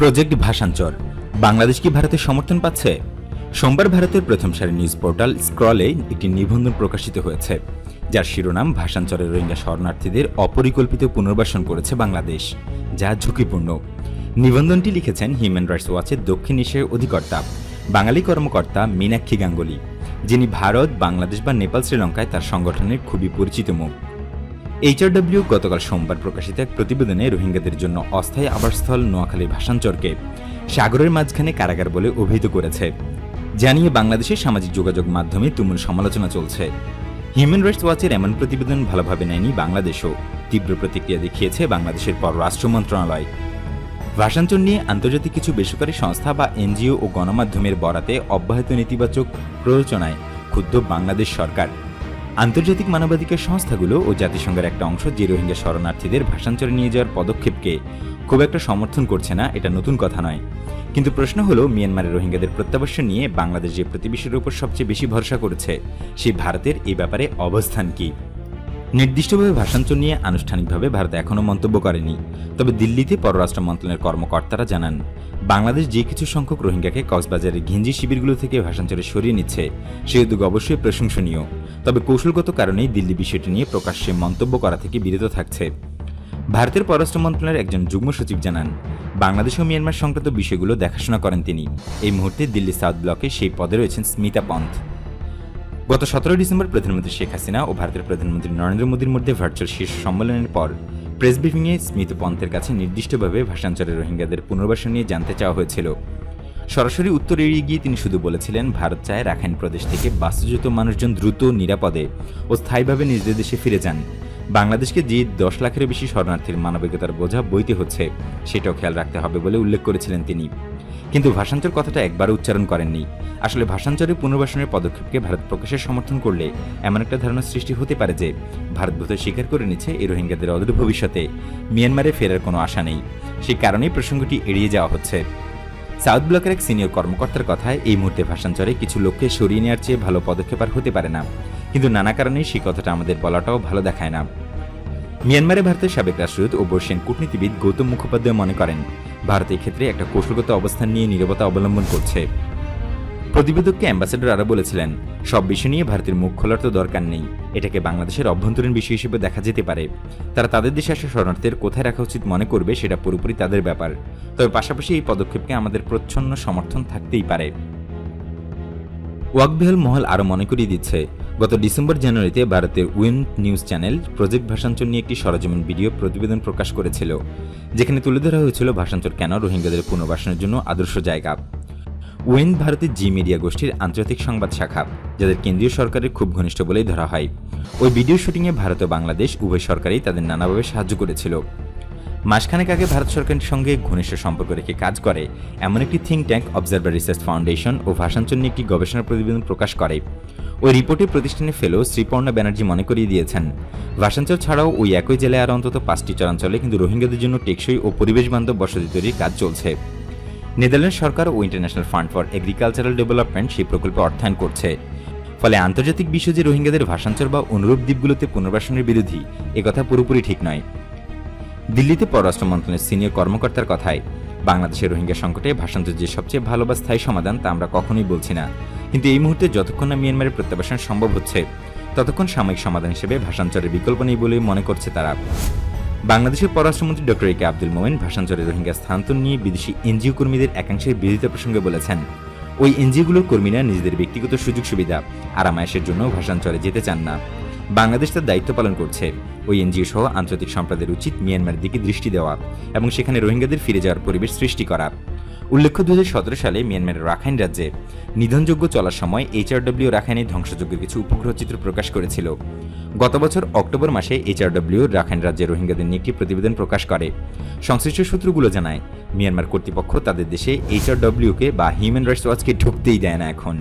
Project ভাষাঞ্চর Bangladesh কি ভারতের সমর্থন পাচ্ছে? সোমবার ভারতের প্রথম সারি নিউজ পোর্টাল স্ক্রলে একটি নিবন্ধন প্রকাশিত হয়েছে, যার শিরোনাম ভাষাঞ্চরের রোহিঙ্গা শরণার্থীদের অপরিকল্পিত পুনর্বাসন করেছে বাংলাদেশ, যা ঝুঁকিপূর্ণ। নিবন্ধনটি লিখেছেন হিউম্যান রাইটস ওয়াচের দক্ষিণ এশিয়ার অধিকর্তা, বাঙালি কর্মকর্তা মীনাক্ষী গাঙ্গুলি, যিনি ভারত, বাংলাদেশ বা নেপাল, শ্রীলঙ্কায় তার সংগঠনের খুবই পরিচিত মুখ। এইচআরডব্লিউ গতকাল সোমবার প্রকাশিত এক প্রতিবেদনে রোহিঙ্গাদের জন্য অস্থায়ী আবাসস্থল নোয়াখালী ভাষাঞ্চরকে সাগরের মাঝখানে কারাগার বলে অভিহিত করেছে। জানিয়ে বাংলাদেশের সামাজিক যোগাযোগ মাধ্যমে তুমুল সমালোচনা চলছে। হিউম্যান রাইটস ওয়াচের এমন প্রতিবেদন ভালোভাবে নেয়নি বাংলাদেশও। তীব্র প্রতিক্রিয়া দেখিয়েছে বাংলাদেশের পররাষ্ট্র মন্ত্রণালয়। ভাষাঞ্চর নিয়ে আন্তর্জাতিক কিছু বেসরকারি সংস্থা বা এনজিও ও গণমাধ্যমের বরাতে অব্যাহত নেতিবাচক প্ররোচনায় ক্ষুব্ধ বাংলাদেশ সরকার। আন্তর্জাতিক মানবাধিকার সংস্থাগুলো ও জাতিসংঘের একটা অংশ যে রোহিঙ্গা শরণার্থীদের ভাষাঞ্চরে নিয়ে যাওয়ার পদক্ষেপকে খুব একটা সমর্থন করছে না, এটা নতুন কথা নয়। কিন্তু প্রশ্ন হলো, মিয়ানমারের রোহিঙ্গাদের প্রত্যাবাসন নিয়ে বাংলাদেশ যে প্রতিবেশীর উপর সবচেয়ে বেশি ভরসা করেছে সেই ভারতের এই ব্যাপারে অবস্থান কী? নির্দিষ্টভাবে ভাষাঞ্চর নিয়ে আনুষ্ঠানিকভাবে ভারত এখনও মন্তব্য করেনি। তবে দিল্লিতে পররাষ্ট্র মন্ত্রণালয়ের কর্মকর্তারা জানান বাংলাদেশ যে কিছু সংখ্যক রোহিঙ্গাকে কক্সবাজারের ঘিঞ্জি শিবিরগুলো থেকে ভাষাঞ্চরে সরিয়ে নিচ্ছে, সে উদ্যোগ অবশ্যই প্রশংসনীয়। তবে কৌশলগত কারণেই দিল্লি বিষয়টি নিয়ে প্রকাশ্যে মন্তব্য করা থেকে বিরত থাকছে। ভারতের পররাষ্ট্র মন্ত্রণালয়ের একজন যুগ্ম সচিব জানান, বাংলাদেশ ও মিয়ানমার সংক্রান্ত বিষয়গুলো দেখাশোনা করেন তিনি। এই মুহূর্তে দিল্লি সাউথ ব্লকে সেই পদে রয়েছেন স্মিতা পন্থ। গত সতেরো ডিসেম্বর প্রধানমন্ত্রী শেখ হাসিনা ও ভারতের প্রধানমন্ত্রী নরেন্দ্র মোদীর মধ্যে ভার্চুয়াল শীর্ষ সম্মেলনের পর প্রেস ব্রিফিংয়ে স্মিত পন্থের কাছে নির্দিষ্টভাবে ভাষাঞ্চলের রোহিঙ্গাদের পুনর্বাসন নিয়ে জানতে চাওয়া হয়েছিল। সরাসরি উত্তর এড়িয়ে গিয়ে তিনি শুধু বলেছিলেন, ভারত চায় রাখাইন প্রদেশ থেকে বাস্তুচ্যুত মানুষজন দ্রুত নিরাপদে ও স্থায়ীভাবে নিজেদের দেশে ফিরে যান। বাংলাদেশকে যে দশ লাখের বেশি শরণার্থীর মানবিকতার বোঝা বইতে হচ্ছে, সেটাও খেয়াল রাখতে হবে বলে উল্লেখ করেছিলেন তিনি। কিন্তু ভাষান্তর কথাটা একবারও উচ্চারণ করেননি। আসলে ভাষান্তরে পুনর্বাসনের পদক্ষেপকে ভারত প্রকাশের সমর্থন করলে এমন একটা ধারণা সৃষ্টি হতে পারে যে, ভারত বোধ স্বীকার করে নিচ্ছে এই রোহিঙ্গাদের অদূর ভবিষ্যতে। মিয়ানমারে ফেরার কোনো আশা নেই। সেই কারণেই প্রসঙ্গটি এড়িয়ে যাওয়া হচ্ছে। সাউথ ব্লকের এক সিনিয়র কর্মকর্তার কথায় এই মুহূর্তে ভাষাঞ্চরে কিছু লোককে সরিয়ে নেওয়ার চেয়ে ভালো পদক্ষেপ আর হতে পারে না। কিন্তু নানা কারণেই সেই কথাটা আমাদের বলাটাও ভালো দেখায় না। মিয়ানমারে ভারতের সাবেক রাষ্ট্রদূত ও বর্ষিয়ান কূটনীতিবিদ গৌতম মুখোপাধ্যায় মনে করেন ভারত ক্ষেত্রে একটা কৌশলগত অবস্থান নিয়ে নিরবতা অবলম্বন করছে। প্রতিবেদককে অ্যাম্বাসেডর আরও বলেছিলেন, সব বিষয় নিয়ে ভারতের মুখ খোলার তো দরকার নেই। এটাকে বাংলাদেশের অভ্যন্তরীণ বিষয় হিসেবে দেখা যেতে পারে। তারা তাদের দেশে আসা শরণার্থীদের কোথায় রাখা উচিত মনে করবে সেটা পুরোপুরি তাদের ব্যাপার। তবে পাশাপাশি এই পদক্ষেপকে আমাদের প্রচ্ছন্ন সমর্থন থাকতেই পারে। ওয়াকবেহল মহল আরও মনে করিয়ে দিচ্ছে, গত ডিসেম্বর জানুয়ারিতে ভারতের Win News channel project Bhasan Char নিয়ে একটি সরজমিন ভিডিও প্রতিবেদন প্রকাশ করেছিল, যেখানে তুলে ধরা হয়েছিল ভাষাঞ্চর কেন রোহিঙ্গাদের পুনর্বাসনের জন্য আদর্শ জায়গা। ওয়েন ভারতের জি মিডিয়া গোষ্ঠীর আন্তর্জাতিক সংবাদ শাখা, যাদের কেন্দ্রীয় সরকারের খুব ঘনিষ্ঠ বলেই ধরা হয়। ওই ভিডিও শুটিংয়ে ভারত ও বাংলাদেশ উভয় সরকারই তাদের নানাভাবে সাহায্য করেছিল। মাসখানেক আগে ভারত সরকারের সঙ্গে ঘনিষ্ঠ সম্পর্ক রেখে কাজ করে এমন একটি think tank Observer Research Foundation ও ভাষাঞ্চল নিয়ে একটি গবেষণা প্রতিবেদন প্রকাশ করে। ওই রিপোর্টে প্রতিষ্ঠানের ফেলো শ্রীপর্ণা ব্যানার্জি মনে করিয়ে দিয়েছেন ভাষাঞ্চল ছাড়াও ওই একই জেলায় আর অন্তত পাঁচটি চরাঞ্চলে কিন্তু রোহিঙ্গাদের জন্য টেকসই ও পরিবেশ বান্ধব বসতি তৈরির কাজ চলছে। নেদারল্যান্ড সরকার ও International Fund for Agricultural Development সেই প্রকল্পে অর্থায়ন করছে। ফলে আন্তর্জাতিক বিশ্ব যে রোহিঙ্গাদের ভাষাঞ্চল বা অনুরূপ দ্বীপগুলোতে পুনর্বাসনের বিরোধী একথা পুরোপুরি ঠিক নয়। দিল্লিতে পররাষ্ট্র মন্ত্রণালয়ের সিনিয়র কর্মকর্তার কথায়, বাংলাদেশের রোহিঙ্গা সংকটে ভাষান্তর যে সবচেয়ে ভালো বা স্থায়ী সমাধান তা আমরা কখনোই বলছি না। কিন্তু এই মুহূর্তে যতক্ষণ না মিয়ানমারের প্রত্যাবাসন সম্ভব হচ্ছে, ততক্ষণ সাময়িক সমাধান হিসেবে ভাষান্তরের বিকল্প নেই বলে মনে করছে তারা। বাংলাদেশের পররাষ্ট্রমন্ত্রী doctor A K Abdul Momen ভাষাঞ্চলে Rohingya স্থানান্তর নিয়ে বিদেশি এনজিও কর্মীদের একাংশের বিরোধিতা প্রসঙ্গে বলেছেন। ওই এনজিওগুলোর কর্মীরা নিজেদের ব্যক্তিগত সুযোগ সুবিধা আরামায়েশের জন্য ভাষাঞ্চলে যেতে চান না। বাংলাদেশ তার দায়িত্ব পালন করছে। ওই এনজিও সহ আন্তর্জাতিক সম্প্রদায়ের উচিত মিয়ানমারের দিকে দৃষ্টি দেওয়া এবং সেখানে রোহিঙ্গাদের ফিরে যাওয়ার পরিবেশ সৃষ্টি করা। উল্লেখ্য দু হাজার সতেরো সালে মিয়ানমারের রাখাইন রাজ্যে নিধনযোগ্য চলার সময় এইচআরডব্লিউ রাখাইনে ধ্বংসযোগ্যের কিছু উপগ্রহ চিত্র প্রকাশ করেছিল। গত বছর অক্টোবর মাসে এইচআরডব্লিউ রাখাইন রাজ্যে রোহিঙ্গাদের নিয়ে একটি প্রতিবেদন প্রকাশ করে। সংশ্লিষ্ট সূত্রগুলো জানায়, মিয়ানমার কর্তৃপক্ষ তাদের দেশে এইচআরডব্লিউকে বা হিউম্যান রাইটস ওয়াচকে ঢুকতেই দেয় না এখন।